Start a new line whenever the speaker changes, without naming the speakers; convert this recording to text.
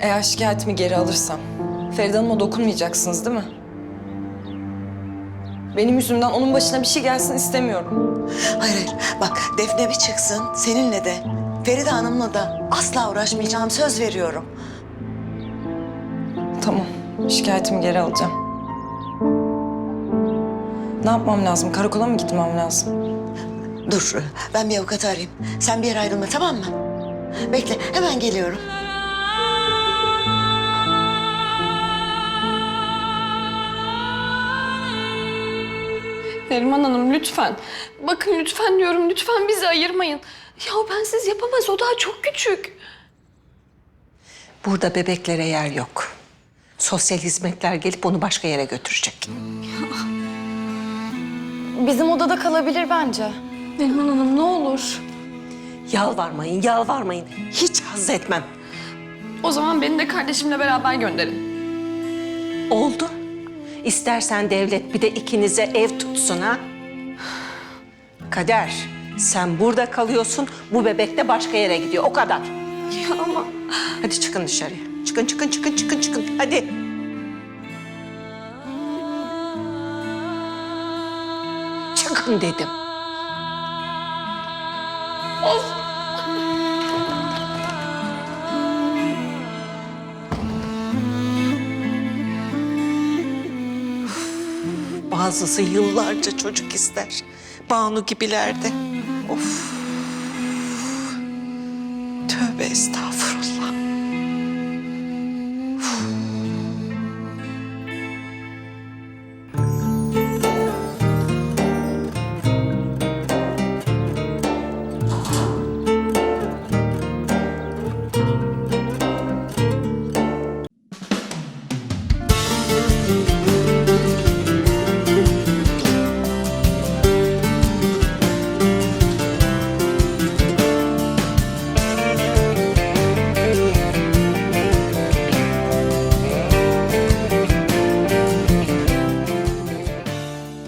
Eğer şikayetimi geri alırsam Feride Hanım'a dokunmayacaksınız değil mi? Benim yüzümden onun başına bir şey gelsin istemiyorum.
Hayır hayır. Bak Defne bir çıksın seninle de. Feride Hanım'la da asla uğraşmayacağım söz veriyorum.
Tamam, şikayetimi geri alacağım. Ne yapmam lazım? Karakola mı gitmem lazım?
Dur ben bir avukatı arayayım. Sen bir yere ayrılma tamam mı? Bekle hemen geliyorum.
Neriman Hanım lütfen. Bakın lütfen diyorum lütfen bizi ayırmayın. Ya bensiz yapamaz o daha çok küçük.
Burada bebeklere yer yok. Sosyal hizmetler gelip onu başka yere götürecek.
Bizim odada kalabilir bence.
Neriman Hanım ne olur.
Yalvarmayın, yalvarmayın. Hiç haz etmem.
O zaman beni de kardeşimle beraber gönderin.
Oldu. İstersen devlet bir de ikinize ev tutsun ha. Kader, sen burada kalıyorsun, bu bebek de başka yere gidiyor. O kadar.
Ya ama
Hadi çıkın dışarıya. Çıkın, çıkın, çıkın, çıkın, çıkın. Hadi. Çıkın dedim. Bazısı yıllarca çocuk ister. Banu gibilerde. Of. Tövbe estağfurullah.